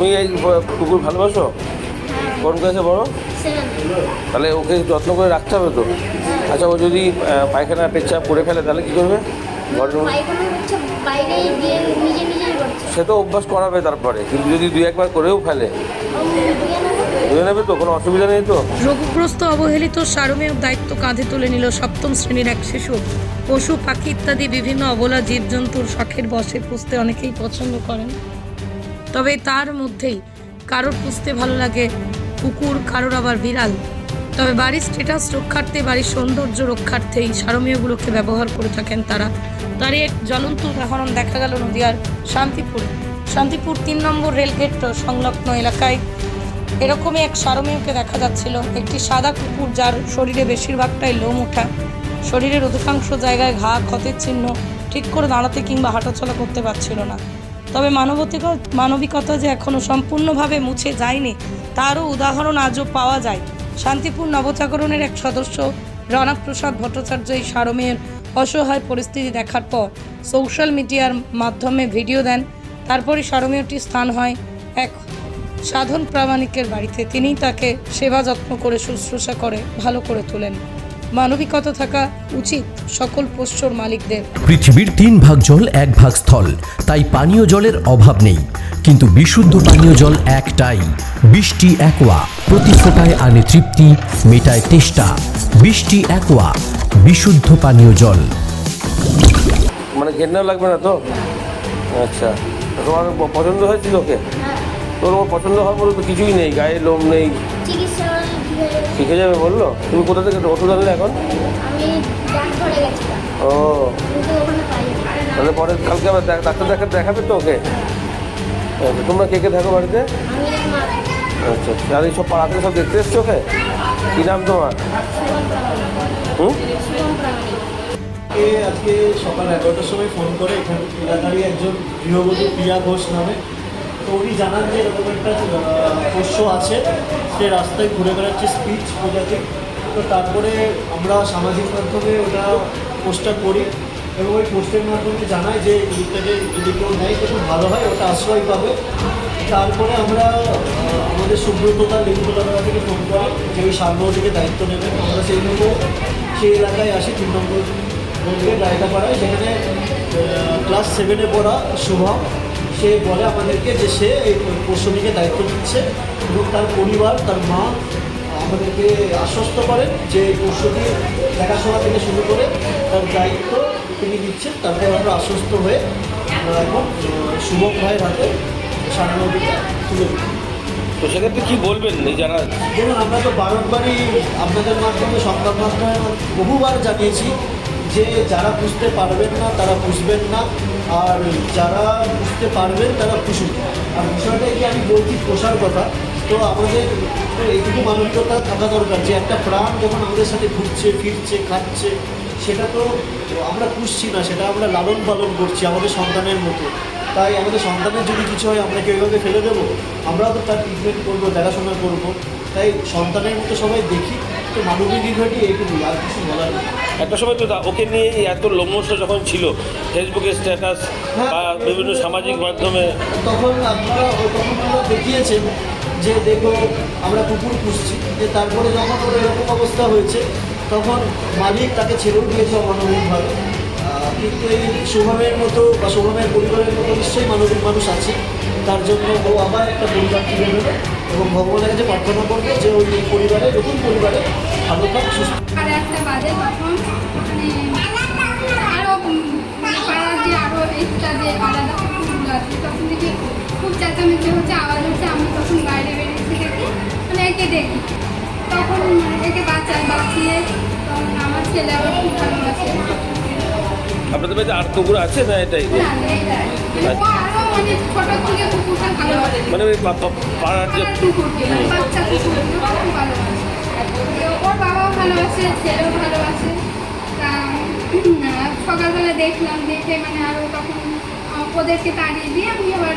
তুমি এই কুকুর ভালোবাসো? কোন ক্লাসে বড়? তাহলে ওকে যত্ন করে রাখতে হবে তো? আচ্ছা ও যদি পায়খানা পেচ্ছাপ করে ফেলে, তাহলে কী করবে? সে তো অভ্যাস করাবে তারপরে, কিন্তু যদি দুই একবার করেও ফেলে নেবে তো? কোনো অসুবিধা নেই তো? রোগগ্রস্ত, অবহেলিত, সারমেয় দায়িত্ব কাঁধে তুলে নিল সপ্তম শ্রেণির এক শিশু। পশু, পাখি ইত্যাদি বিভিন্ন অবলা জীবজন্তুর শখের বসে পুষতে অনেকেই পছন্দ করেন। তবে তার মধ্যেই কারোর পুষতে ভালো লাগে কুকুর, কারোর আবার বিড়াল। তবে বাড়ির স্ট্যাটাস রক্ষার্থে, বাড়ির সৌন্দর্য রক্ষার্থেই সারমেয়গুলোকে ব্যবহার করে থাকেন তারা। তারই এক জ্বলন্ত উদাহরণ দেখা গেল নদিয়ার শান্তিপুর। শান্তিপুর তিন নম্বর রেলগেট সংলগ্ন এলাকায় এরকমই এক সারমেয়কে দেখা যাচ্ছিল। একটি সাদা কুকুর যার শরীরে বেশিরভাগটাই লোম ওঠা। শরীরের অধিকাংশ জায়গায় ঘা, ক্ষতের চিহ্ন ঠিক করে দাঁড়াতে কিংবা হাঁটাচলা করতে পারছিল না। তবে মানবতিক মানবিকতা যে এখনও সম্পূর্ণভাবে মুছে যায়নি, তারও উদাহরণ আজও পাওয়া যায়। শান্তিপুর নবজাগরণের এক সদস্য, রণপ্রসাদ ভট্টাচার্য, এই সারমেয়ের অসহায় পরিস্থিতি দেখার পর সোশ্যাল মিডিয়ার মাধ্যমে ভিডিও দেন। তারপরই সারমেয়টির স্থান হয় এক সাধন প্রামাণিকের বাড়িতে। তিনিই তাকে সেবা যত্ন করে, শুশ্রূষা করে, ভালো করে তোলেন। মানবিকতা থাকা উচিত সকল পোষ্যর মালিকদের। পৃথিবীর তিন ভাগ জল এক ভাগ স্থল তাই পানীয় জলের অভাব নেই। কিন্তু বিশুদ্ধ পানীয় জল একটাই বৃষ্টি একোয়া প্রতি ফোটায় আনে তৃপ্তি মেটায় তেষ্টা। বৃষ্টি একোয়া বিশুদ্ধ পানীয় জল। মানে ঘেন্না লাগবে না তো? আচ্ছা তোমার পছন্দ হয়েছিল ওকে? তোর পছন্দ হওয়ার মতো তো কিছুই নেই গায়ে লোম নেই। হয়ে শিখে যাবে বলল? তুমি কোথা থেকে ওষুধ আনলে এখন? ও। তাহলে পরে কালকে আবার ডাক্তার দেখা দেখাবে তো ওকে? আচ্ছা তোমরা কে কে থাকো বাড়িতে? আমি আর মা। আচ্ছা আচ্ছা। আর এইসব পাড়াতে সব দেখতে এসছো ওকে? কী নাম তোমার? হুম? আজকে সকাল এগারোটার সময় ফোন করে এখানে এলাকারই একজন গৃহবধূ প্রিয়া ঘোষ নামে তো উনি জানান যে এরকম একটা পোষ্য আছে, সে রাস্তায় ঘুরে বেড়াচ্ছে স্পিচ প্রজাতি তো তারপরে আমরা সামাজিক মাধ্যমে ওটা পোস্টটা করি এবং ওই পোস্টের মাধ্যমে জানাই যে এটাকে যদি কেউ নেয়, তো খুব ভালো হয়, ওটা আশ্রয় পাবে। তারপরে আমরা আমাদের সুব্রততা লেবুতলা থেকে ফোন করে, যে ওই সার্বটিকে দায়িত্ব নেবেন। আমরা সেই মতো সেই এলাকায় আসি, তিন নম্বর রোডে রায়তাপাড়ায় সেখানে ক্লাস সেভেনে পড়া শুভম সে বলে আমাদেরকে যে সে এই পশ্চিমীকে দায়িত্ব দিচ্ছে এবং তার পরিবার তার মা আমাদেরকে আশ্বস্ত করেন যে পশুটি দেখাশোনা থেকে শুরু করে তার দায়িত্ব তিনি দিচ্ছেন তারপরে আমরা আশ্বস্ত হয়ে আমরা এখন শুভম ভাইয়ের হাতে সামনে নদীতে তুলে দিই তো সেক্ষেত্রে কী বলবেন? এই যারা দেখুন আমরা তো বারবারই আপনাদের মাধ্যমে সংবাদ মাধ্যমে বহুবার জানিয়েছি যে যারা বুঝতে পারবেন না তারা বুঝবেন না। আর যারা বুঝতে পারবেন তারা পুষুন আর বিষয়টা কি আমি বলছি পোষার কথা, তো আমাদের এইটুকু মানবিকতা থাকা দরকার যে একটা প্রাণ যখন আমাদের সাথে ঘুরছে, ফিরছে, খাচ্ছে, সেটা তো আমরা পুষছি না, সেটা আমরা লালন পালন করছি আমাদের সন্তানের মতো। তাই আমাদের সন্তানের যদি কিছু হয়, আমরা কি ওইভাবে ফেলে দেবো? আমরাও তো তার ট্রিটমেন্ট করব, দেখাশোনা করব। তাই সন্তানের মতো সবাই দেখি একটা সময় তো ওকে নিয়ে এত লোমস যখন ছিল ফেসবুকে স্ট্যাটাস বা বিভিন্ন সামাজিক মাধ্যমে। তখন আপনারা তখন দেখিয়েছেন যে দেখো আমরা কুকুর পুষছি যে তারপরে যখন ওর এরকম অবস্থা হয়েছে তখন মালিক তাকে ছেড়েও দিয়েছে অমানবিকভাবে। কিন্তু এই শুভমের মতো বা শুভমের পরিবারের মতো নিশ্চয়ই মানবিক মানুষ আছে তার জন্য ও আবার একটা পরিবার ফিরে নেবে। এবং ভগবানের কাছে প্রার্থনা করবে যে ওই পরিবারে, নতুন পরিবারে ভালো থাক, সুস্থ মানে তখন খুব চেঁচামেচি হচ্ছে, আওয়াজ হচ্ছে, আমি তখন বাইরে দেখি মানে দেখি। তখন মানে একে বাঁচাই বাঁচিয়ে, তখন আমার ছেলে আবার খুব ভালোবাসে। আপনাদের বাড়িতে আর কুকুর আছে না এটাই? না, মানে মানে ওই পাড়ার যে মানে সকালবেলা দেখলাম দেখে মানে আরও তখন ওদেরকে তাড়িয়ে দিয়ে আমি আবার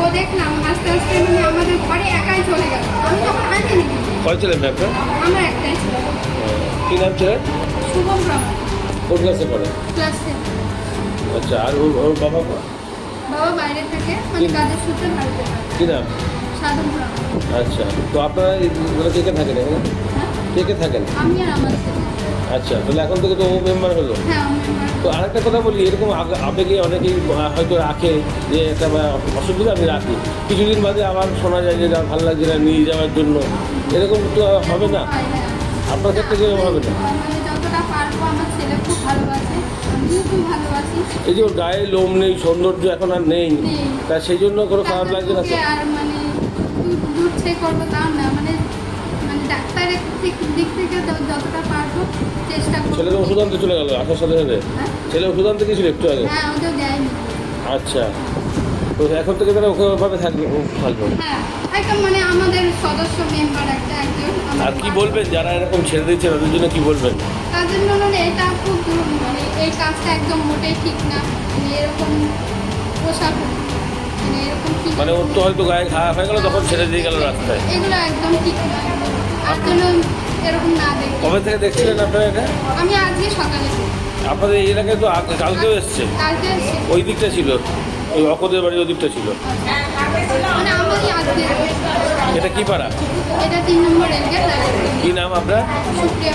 ও দেখলাম আস্তে আস্তে মানে আমাদের ঘরে একাই চলে গেল। আমি তখন আনিনি কয় ছেলে মেয়ে আপনার? আমার একটাই ছিল। কী নাম ছেলে শুভম ব্রাহ্মণ কোন ক্লাসে পড়ে? ক্লাস আচ্ছা আর ওর ওর বাবা? বাবা বাইরে থাকে মানে কাজের সূত্রে বাড়িতে থাকে। নাম? সাধন ব্রাহ্মণ আচ্ছা তো আপনারা মানে কে কে থাকেন এখানে হ্যাঁ? কে কে থাকেন? আমি আর আমার ছেলে। আচ্ছা তাহলে এখন থেকে তো ও মেম্বার হলো। হ্যাঁ তো আরেকটা কথা বলি এরকম আবেগে অনেকেই হয়তো রাখে যে একটা অসুবিধা আমি রাখি। কিছুদিন বাদে আবার শোনা যায় যে না ভালো লাগছে না নিয়ে যাওয়ার জন্য। এরকম তো হবে না। আপনার ক্ষেত্রে কেউ হবে না? এই যে ওর গায়ে লোম নেই সৌন্দর্য এখন আর নেই। তা সেই জন্য কোনো খারাপ লাগছে না মানে দূর দূর থেকে করব তাও না মানে মানে ডাক্তারের দিক থেকে যতটা পারব করব ছেলের ওষুধ আনতে চলে গেল আসার সাথে সাথে? হ্যাঁ? ছেলে ওষুধ আনতে গেছিল একটু আগে? হ্যাঁ আচ্ছা। তো এখন থেকে তারা ওকে ওভাবে থাকবে ও থাকবে? হ্যাঁ মানে আমাদের সদস্য মেম্বার একটা একজন আর কি বলবেন? যারা এরকম ছেড়ে দিচ্ছে তাদের জন্য কি বলবেন? তাদের জন্য মানে এটা খুব মানে এই কাজটা একদম মোটেই ঠিক না। মানে এরকম পোশাক মানে মানে ওর তো হয়তো গায়ে ঘা হয়ে গেল তখন ছেড়ে দিয়ে গেল রাস্তায়। এগুলো একদম ঠিক না। যেন এরকম না দেখি। কবে থেকে দেখছিলেন আপনারা এটা? আমি আজকে সকালে আপনাদের এই এলাকায় তো কালকেও এসছে। কালকে এসেছি। ওই দিকটা ছিল। ওই অকদের বাড়ির ওই দিকটা ছিল। মানে আমারই আজকে। এটা কি পাড়া? এটা তিন নম্বর কি নাম আপনার? সুপ্রিয়া